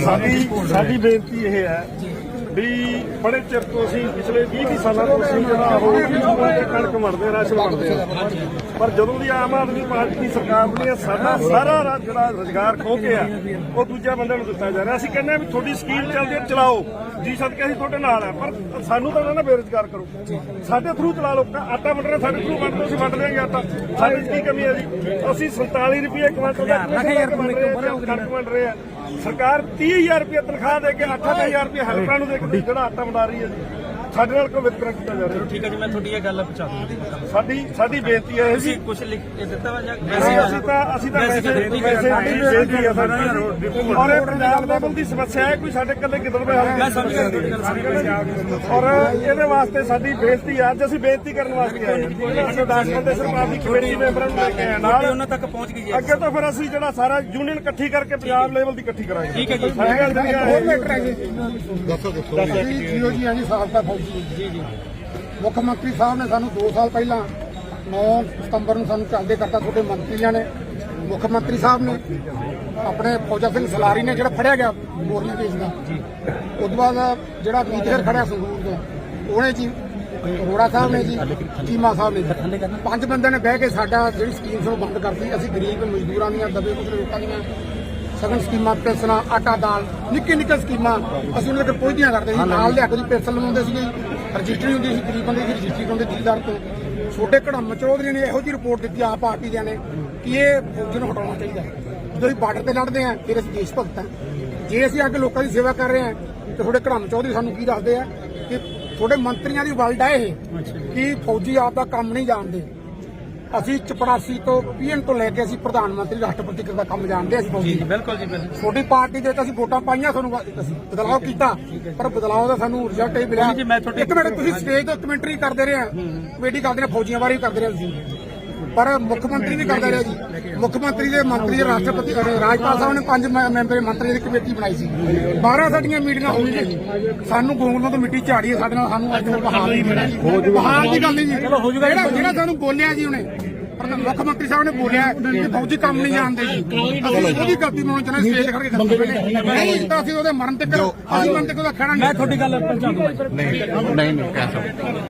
ਸਾਡੀ ਸਾਡੀ ਬੇਨਤੀ ਇਹ ਹੈ ਵੀ ਬੜੇ ਚਿਰ ਤੋਂ ਅਸੀਂ ਪਿਛਲੇ 20 20 ਸਾਲਾਂ ਤੋਂ ਅਸੀਂ ਜਿਹੜਾ ਉਹ ਕਣਕ ਮੰਡਦੇ ਰਾਸ਼ਨ ਮੰਡਦੇ ਆ। ਪਰ ਜਦੋਂ ਦੀ ਆਮ ਆਦਮੀ ਪਾਰਟੀ ਦੀ ਸਰਕਾਰ ਬਣੀ ਹੈ ਸਾਡਾ ਸਾਰਾ ਜਿਹੜਾ ਰੋਜ਼ਗਾਰ ਖੋ ਕੇ ਆ ਉਹ ਦੂਜਾ ਬੰਦੇ ਨੂੰ ਦਿੱਤਾ ਜਾ ਰਿਹਾ। ਅਸੀਂ ਕਹਿੰਦੇ ਆ ਵੀ ਤੁਹਾਡੀ ਸਕੀਮ ਚੱਲਦੀ ਹੈ ਚਲਾਓ। ਜੀ ਸਦਕੇ ਅਸੀਂ ਤੁਹਾਡੇ ਨਾਲ ਆ ਪਰ ਸਾਨੂੰ ਤਾਂ ਨਾ ਬੇਰੁਜ਼ਗਾਰ ਕਰੋ। ਸਾਡੇ ਥਰੂ ਚਲਾ ਲਓ। ਆਟਾ ਵੰਡਣਾ ਸਾਡੇ ਥਰੂ ਵੰਡ ਦਿਓ ਅਸੀਂ ਵੰਡ ਦਿਆਂਗੇ ਆਟਾ। ਸਾਡੇ ਕੀ ਕਮੀ ਹੈ ਜੀ? ਅਸੀਂ 47 ਰੁਪਏ ਕੁਇੰਟਲ ਦਾ ਕਣਕ ਵੰਡ ਰਹੇ ਆ। ਸਰਕਾਰ 30000 ਰੁਪਏ ਤਨਖਾਹ ਦੇ ਕੇ 8000 ਰੁਪਏ ਹੈਲਪਰਾਂ ਨੂੰ ਦੇ ਕੇ ਜਿਹੜਾ ਆਟਾ ਵੰਡਾ ਰਹੀ ਹੈ ਜੀ। ਸਾਡੇ ਨਾਲ ਕੋਈ ਵਿਤਕਰਾ ਕੀਤਾ ਜਾ ਰਿਹਾ? ਠੀਕ ਹੈ ਜੀ ਮੈਂ ਤੁਹਾਡੀ ਇਹ ਗੱਲ ਪਹੁੰਚਾ ਦੂੰਗਾ ਸਾਡੀ ਸਾਡੀ ਬੇਨਤੀ ਹੈ ਜੀ। ਕੁਝ ਲਿਖ ਕੇ ਦਿੱਤਾ ਵਾ ਜਾਂ ਅਸੀਂ ਅਸੀਂ ਤਾਂ ਅਸੀਂ ਤਾਂ ਵੈਸੇ ਵੈਸੇ ਬੇਨਤੀ ਹਾਂ। ਬੇਨਤੀ ਹੈ ਸਾਡੀ ਔਰ ਇਹ ਪੰਜਾਬ ਲੈਵਲ ਦੀ ਸਮੱਸਿਆ ਹੈ ਕੋਈ ਸਾਡੇ ਕੱਲੇ ਕਿਧਰ ਪਏ ਮੈਂ ਸਮਝ ਗਿਆ ਔਰ ਇਹਦੇ ਵਾਸਤੇ ਸਾਡੀ ਬੇਨਤੀ ਹੈ ਅੱਜ ਅਸੀਂ ਬੇਨਤੀ ਕਰਨ ਵਾਸਤੇ ਆਏ ਹਾਂ। ਅਸੀਂ ਦਾਸ ਬੰਦੇ ਸਰਕਾਰ ਦੀ ਕਮੇਟੀ ਦੇ ਮੈਂਬਰਾਂ ਨੂੰ ਲੈ ਕੇ ਆਏ ਨਾਲ। ਉਹਨਾਂ ਤੱਕ ਪਹੁੰਚ ਗਈ ਹੈ। ਅੱਗੇ ਤੋਂ ਫਿਰ ਅਸੀਂ ਜਿਹੜਾ ਸਾਰਾ ਯੂਨੀਅਨ ਇਕੱਠੀ ਕਰਕੇ ਪੰਜਾਬ ਲੈਵਲ ਦੀ ਇਕੱਠੀ ਕਰਾਂਗੇ। ਠੀਕ ਹੈ ਜੀ। ਹੋਰ ਮੈਟਰ ਹੈ ਜੀ ਦੱਸੋ ਦੱਸੋ। ਜੀ। ਜੀ ਆ ਜੀ ਸਾਬਕਾ ਫੌਜੀ ਜੀ ਜੀ। ਮੁੱਖ ਮੰਤਰੀ ਸਾਹਿਬ ਨੇ ਸਾਨੂੰ 2 ਸਾਲ ਪਹਿਲਾਂ 9 ਸਤੰਬਰ ਨੂੰ ਸਾਨੂੰ ਚੱਲਦੇ ਕਰਤਾ ਤੁਹਾਡੇ ਮੰਤਰੀਆਂ ਨੇ। ਮੁੱਖ ਮੰਤਰੀ ਸਾਹਿਬ ਨੇ ਆਪਣੇ ਫੌਜਾ ਸਿੰਘ ਸਲਾਰੀ ਨੇ ਜਿਹੜਾ ਫੜਿਆ ਗਿਆ ਬੋਰੀਆਂ ਕੇਸ ਦਾ। ਜੀ। ਉਸ ਤੋਂ ਬਾਅਦ ਜਿਹੜਾ ਮੀਟਰ ਖੜਿਆ ਸੰਗਰੂਰ ਤੋਂ ਉਹਨੇ ਜੀ ਅਰੋੜਾ ਸਾਹਿਬ ਨੇ ਜੀ ਚੀਮਾ ਸਾਹਿਬ ਨੇ ਜੀ। ਪੰਜ ਬੰਦਿਆਂ ਨੇ ਬਹਿ ਕੇ ਸਾਡਾ ਜਿਹੜੀ ਸਕੀਮ ਨੂੰ ਬੰਦ ਕਰਤੀ। ਅਸੀਂ ਗਰੀਬ ਮਜ਼ਦੂਰਾਂ ਦੀਆਂ ਦਬੇ ਕੁਚਲੇ ਲੋਕਾਂ ਦੀਆਂ ਸਗਨ ਸਕੀਮਾਂ ਪੈਨਸ਼ਨਾਂ ਆਟਾ ਦਾਲ ਨਿੱਕੀ ਨਿੱਕੀ ਸਕੀਮਾਂ ਅਸੀਂ ਉਹਨਾਂ ਦੇ ਪਹੁੰਚਦੀਆਂ ਕਰਦੇ ਸੀ ਨਾਲ ਲਿਆ ਕੇ ਜੀ ਪੈਨਸ਼ਨ ਲਵਾਉਂਦੇ ਸੀਗੇ ਰਜਿਸਟਰੀ ਹੁੰਦੀ ਸੀ ਗਰੀਬ ਬੰਦੇ ਦੀ ਰਜਿਸਟਰੀ ਕਰਾਉਂਦੇ ਜ਼ਿਲ੍ਹੇਦਾਰ ਤੋਂ। ਛੋਟੇ ਘੜਮ ਚੌਧਰੀ ਨੇ ਇਹੋ ਜਿਹੀ ਰਿਪੋਰਟ ਦਿੱਤੀ ਆ ਪਾਰਟੀ ਦਿਆਂ ਨੇ ਕਿ ਇਹ ਫੌਜ ਨੂੰ ਹਟਾਉਣਾ ਚਾਹੀਦਾ ਹੈ। ਜਦੋਂ ਅਸੀਂ ਬਾਰਡਰ ਤੇ ਲੜਦੇ ਆ ਫਿਰ ਅਸੀਂ ਦੇਸ਼ ਭਗਤ ਹਾਂ। ਜੇ ਅਸੀਂ ਅੱਗੇ ਲੋਕਾਂ ਦੀ ਸੇਵਾ ਕਰ ਰਹੇ ਹਾਂ ਤੇ ਤੁਹਾਡੇ ਘੜਮ ਚੌਧਰੀ ਸਾਨੂੰ ਕੀ ਦੱਸਦੇ ਆ? ਕਿ ਤੁਹਾਡੇ ਮੰਤਰੀਆਂ ਦੀ ਵਲਡ ਹੈ ਇਹ ਕਿ ਫੌਜੀ ਆਪ ਦਾ ਕੰਮ ਨਹੀਂ ਜਾਣਦੇ। ਅਸੀਂ ਚਪੜਾਸੀ ਤੋਂ ਪੀਐਨ ਤੋਂ ਲੈ ਕੇ ਅਸੀਂ ਪ੍ਰਧਾਨ ਮੰਤਰੀ ਰਾਸ਼ਟਰਪਤੀ ਦਾ ਕੰਮ ਜਾਣਦੇ ਹਾਂ ਅਸੀਂ ਜੀ ਬਿਲਕੁਲ ਜੀ ਬਿਲਕੁਲ। ਛੋਟੀ ਪਾਰਟੀ ਦੇ ਤਾਂ ਅਸੀਂ ਵੋਟਾਂ ਪਾਈਆਂ ਤੁਹਾਨੂੰ ਅਸੀਂ ਬਦਲਾਅ ਕੀਤਾ ਪਰ ਬਦਲਾਅ ਦਾ ਸਾਨੂੰ ਰਿਜ਼ਲਟ ਇਹ ਮਿਲਿਆ। ਜੀ, ਮੈਂ ਤੁਹਾਡੀ- ਇੱਕ ਮਿੰਟ ਤੁਸੀਂ ਸਟੇਜ ਤੋਂ ਕਮੈਂਟਰੀ ਕਰਦੇ ਰਹੇ ਆ। ਕਮੇਟੀ ਕਰਦੇ ਨੇ ਫੌਜੀਆਂ ਬਾਰੇ ਵੀ ਕਰਦੇ ਰਹੇ ਤੁਸੀਂ। ਪਰ ਮੁੱਖ ਮੰਤਰੀ ਵੀ ਕਰਦਾ ਰਿਹਾ ਜੀ। ਮੁੱਖ ਮੰਤਰੀ ਦੇ ਮੰਤਰੀ ਰਾਸ਼ਟਰਪਤੀ ਰਾਜਪਾਲ ਸਾਹਿਬ ਨੇ ਪੰਜ ਮੈਂਬਰੀ ਮੰਤਰੀ ਦੀ ਕਮੇਟੀ ਬਣਾਈ ਸੀ। 12 ਸਾਡੀਆਂ ਮੀਟਿੰਗਾਂ ਹੋਈਆਂ ਜੀ। ਸਾਨੂੰ ਗੋਂਗਲੋਂ ਤੋਂ ਮਿੱਟੀ ਝਾੜੀ ਹੈ ਸਾਡੇ ਨਾਲ ਸਾਨੂੰ ਅੱਜ ਬਹਾਲ ਨਹੀਂ ਮਿਲਿਆ। ਬਹਾਲ ਦੀ ਗੱਲ ਨਹੀਂ ਜੀ। ਜਿਹੜਾ ਜਿਹੜਾ ਸਾਨੂੰ ਬੋਲਿਆ ਜੀ ਉਹਨੇ ਪਰ ਮੁੱਖ ਮੰਤਰੀ ਸਾਹਿਬ ਨੇ ਬੋਲਿਆ ਕਿ ਫੌਜੀ ਕੰਮ ਨਹੀਂ ਜਾਣਦੇ ਜੀ। ਅਸੀਂ ਉਹਦੀ ਗਲਤੀ ਨੂੰ ਚਾਹੁੰਦੇ ਸਟੇਜ ਖੜ ਕੇ ਦੱਸਦੇ ਪਏ ਨੇ ਨਹੀਂ। ਤਾਂ ਅਸੀਂ ਉਹਦੇ ਮਰਨ ਤੇ ਕਰੋ ਅਸੀਂ ਮਰਨ ਤੇ ਉਹਦਾ ਖੜਾ ਨਹੀਂ ਮੈਂ ਤੁਹਾਡੀ ਗੱਲ ਪਹੁੰਚਾ ਦੂੰਗਾ ਨਹੀਂ ਨਹੀਂ ਨਹੀਂ ਕਹਿ ਸਕਦਾ।